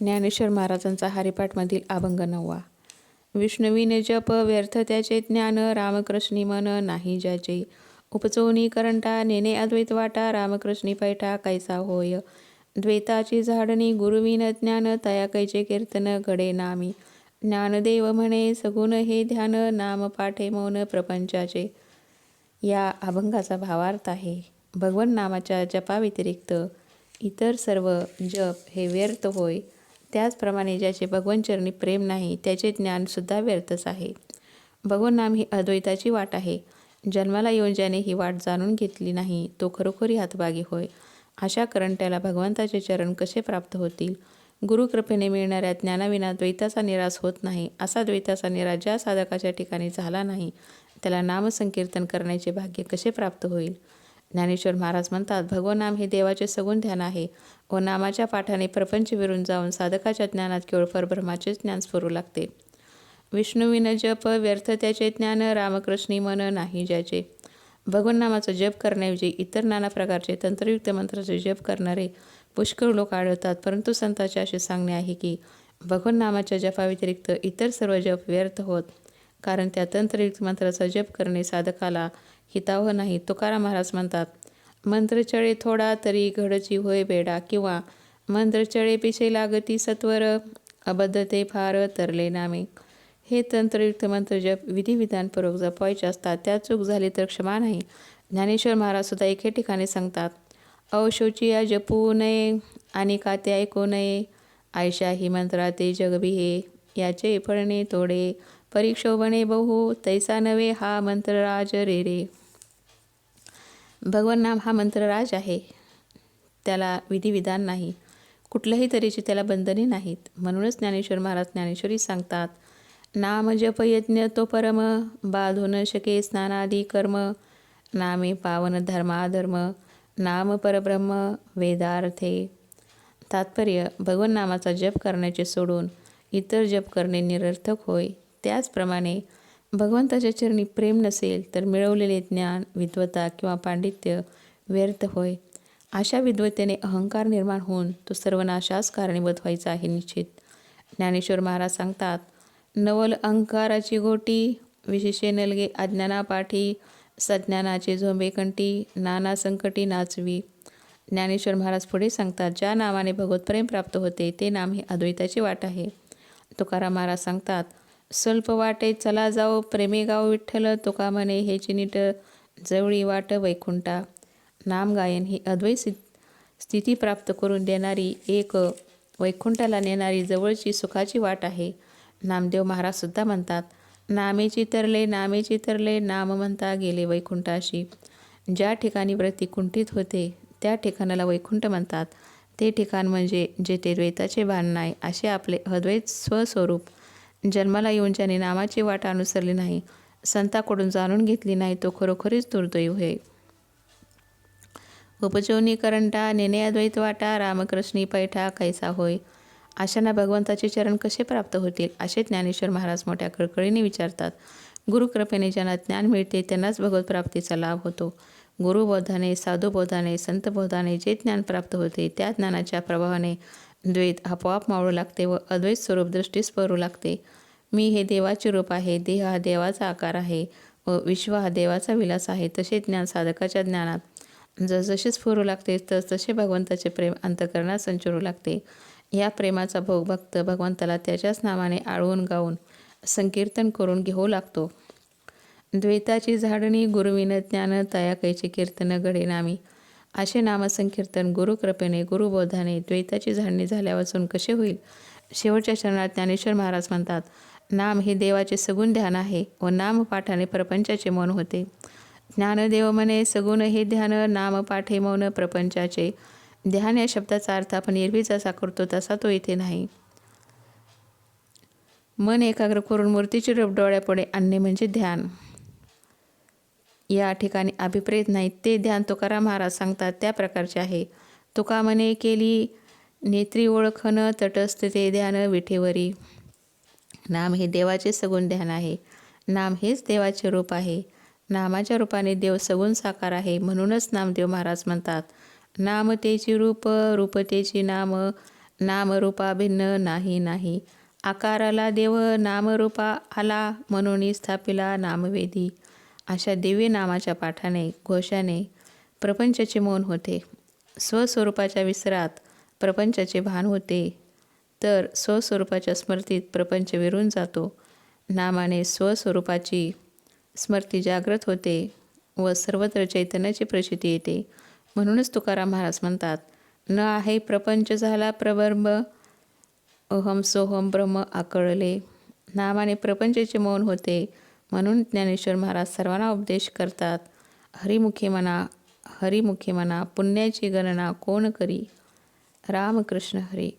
ज्ञानेश्वर महाराजांचा हरिपाठमधील अभंग नववा. विष्णुविने जप व्यर्थ त्याचे ज्ञान रामकृष्णी मन नाही ज्याचे. उपचोनी करंटा नेने अद्वैत वाटा रामकृष्णी पैठा कैसा होय. द्वैताची झाडणी गुरुविन ज्ञान तया कैचे कीर्तन घडे नामी. ज्ञानदेव म्हणे सगुण हे ध्यान नाम पाठे मौन प्रपंचाचे. या अभंगाचा भावार्थ आहे भगवन नामाच्या जपाव्यतिरिक्त इतर सर्व जप हे व्यर्थ होय. त्याचप्रमाणे ज्याचे भगवनचरणी प्रेम नाही त्याचे ज्ञानसुद्धा व्यर्थच आहे. भगवन नाम ही अद्वैताची वाट आहे. जन्माला येऊन ज्याने ही वाट जाणून घेतली नाही तो खरोखरी हातभागी होय. अशा करंट्याला भगवंताचे चरण कसे प्राप्त होतील? गुरुकृपेने मिळणाऱ्या ज्ञानाविना द्वैताचा निराश होत नाही. असा द्वैताचा निराश ज्या साधकाच्या ठिकाणी झाला नाही त्याला नामसंकीर्तन करण्याचे भाग्य कसे प्राप्त होईल? ज्ञानेश्वर महाराज म्हणतात भगवनाम हे देवाचे सगुण ध्यान आहे. व नामाच्या पाठाने प्रपंच विरून जाऊन साधकाच्या ज्ञानात केवळ परब्रह्माचे ज्ञान स्फुरू लागते. विष्णुविन जप व्यर्थ त्याचे ज्ञान रामकृष्णी मन नाही ज्याचे. भगवन नामाचा जप करण्याऐवजी इतर नाना प्रकारचे तंत्रयुक्त मंत्राचे जप करणारे पुष्कळ लोक आढळतात. परंतु संताचे असे सांगणे आहे की भगवन नामाच्या जपाव्यतिरिक्त इतर सर्व जप व्यर्थ होत कारण त्या तंत्रयुक्त मंत्राचा जप करणे साधकाला हितावह नाही. तुकाराम महाराज म्हणतात मंत्रचळे थोडा तरी घडची होय बेडा किंवा मंत्रचळे पिशे लागती सत्वर अबद्धते फार तरले नामे. हे तंत्रयुक्त मंत्र जप विधिविधानपूर्वक जपवायचे असतात. त्या चूक झाली तर क्षमा नाही. ज्ञानेश्वर महाराज सुद्धा एके ठिकाणी सांगतात अवशोचिया जपू नये आणि काते ऐकू नये. आयशा ही मंत्रा ते जगबिहे याचे फळणे तोडे. परीक्षोभणे बहु तैसा नवे हा मंत्रराज रे रे. भगवान नाम हा मंत्रराज आहे. त्याला विधिविधान नाही. कुठल्याही तऱ्हेची त्याला बंधने नाहीत. म्हणूनच ज्ञानेश्वर महाराज ज्ञानेश्वरी सांगतात नाम जप यज्ञ तो परम बाधून शके स्नानादी कर्म. नामे पावन धर्माधर्म नाम परब्रह्म वेदार्थे. तात्पर्य भगवन नामाचा जप करण्याचे सोडून इतर जप करणे निरर्थक होय. त्याचप्रमाणे भगवंताच्या चरणी प्रेम नसेल तर मिळवलेले ज्ञान विद्वता किंवा पांडित्य व्यर्थ होय. अशा विद्वतेने अहंकार निर्माण होऊन तो सर्वनाशास कारणीभूत व्हायचा आहे निश्चित. ज्ञानेश्वर महाराज सांगतात नवल अहंकाराची गोटी विशेषे नलगे अज्ञानापाठी सज्ञानाचे झोंबेकंटी नाना संकटी नाचवी. ज्ञानेश्वर महाराज पुढे सांगतात ज्या नावाने भगवत प्रेम प्राप्त होते ते नाम हे अद्वैताची वाट आहे. तुकाराम महाराज सांगतात स्वल्प वाटे चला जाओ प्रेमे गाव विठ्ठल तुका म्हणे हे चिनीट जवळी वाट वैकुंठा. नामगायन ही अद्वैत स्थिती प्राप्त करून देणारी एक वैकुंठाला नेणारी जवळची सुखाची वाट आहे. नामदेव महाराजसुद्धा म्हणतात नामे चितरले नामे चितरले नाम म्हणता गेले वैकुंठाशी. ज्या ठिकाणी व्रती कुंठित होते त्या ठिकाणाला वैकुंठ म्हणतात. ते ठिकाण म्हणजे जेथे द्वैताचे भान नाही असे आपले अद्वैत स्वस्वरूप जन्माला येऊन ज्याने नामाची वाट अनुसरली नाही संताकडून जाणून घेतली नाही तो खरोखरीच दुर्दैव होय उपजवनी करंटा वाटा रामकृष्णी पैठा कैसा होय? अशांना भगवंताचे चरण कसे प्राप्त होतील? असे ज्ञानेश्वर महाराज मोठ्या कळकळीने विचारतात. गुरुकृपेने ज्यांना ज्ञान मिळते त्यांनाच भगवत प्राप्तीचा लाभ होतो. गुरुबोधाने साधुबोधाने संतबोधाने जे ज्ञान प्राप्त होते त्या ज्ञानाच्या प्रभावाने द्वैत आपोआप मावळू लागते व अद्वैत स्वरूप दृष्टीस परू लागते. मी हे देवाचे रूप आहे देह हा देवाचा आकार आहे व विश्व हा देवाचा विलास आहे तसे ज्ञान साधकाच्या ज्ञानात. जसजशी स्फुरू लागते तस तसे भगवंताचे प्रेम अंतकरणात संचरू लागते. या प्रेमाचा भोग भक्त भगवंताला त्याच्याच नावाने आळवून गाऊन संकीर्तन करून घेऊ लागतो. द्वैताची झाडणी गुरुविन ज्ञान तया कीर्तन घडे नामी असे नामसंकीर्तन गुरुकृपेने गुरुबोधाने द्वैताची झाडणी झाल्यापासून कसे होईल? शेवटच्या चरणात ज्ञानेश्वर महाराज म्हणतात नाम हे देवाचे सगुण ध्यान आहे व नामपाठाने प्रपंचाचे मौन होते. ज्ञानदेव म्हणे सगुण हे ध्यान नामपाठे मौन प्रपंचाचे. ध्यान या शब्दाचा अर्थ आपण एरवी जसा करतो तसा तो इथे नाही. मन एकाग्र करून मूर्तीची रूप डोळ्यापुढे आणणे म्हणजे ध्यान. या ठिकाणी अभिप्रेत नाही ते ध्यान तुकाराम महाराज सांगतात त्या प्रकारचे आहे. तुका मने केली नेत्री ओळखन तटस्थ ते ध्यान विठेवरी. नाम हे देवाचे सगुण ध्यान आहे. नाम हेच देवाचे रूप आहे. नामाच्या रूपाने देव सगुण साकार आहे म्हणूनच नामदेव महाराज म्हणतात नाम तेची रूप रूप तेची नाम नामरूपा भिन्न नाही नाही. आकाराला देव नामरूपा आला म्हणून स्थापिला नामवेदी. अशा दिव्य नामाच्या पाठाने घोषाने प्रपंचाचे मौन होते. स्वस्वरूपाच्या विसरात प्रपंचाचे भान होते. तर स्वस्वरूपाच्या स्मृतीत प्रपंच विरून जातो. नामाने स्वस्वरूपाची स्मृती जागृत होते व सर्वत्र चैतन्याची प्रचिती येते. म्हणूनच तुकाराम महाराज म्हणतात न आहे प्रपंच झाला प्रबर्ब अहम सोहम ब्रह्म आकळले. नामाने प्रपंचाचे मौन होते म्हणून ज्ञानेश्वर महाराज सर्वांना उपदेश करतात हरिमुखी म्हणा हरिमुखी म्हणा पुण्याची गणना कोण करी? रामकृष्ण हरी.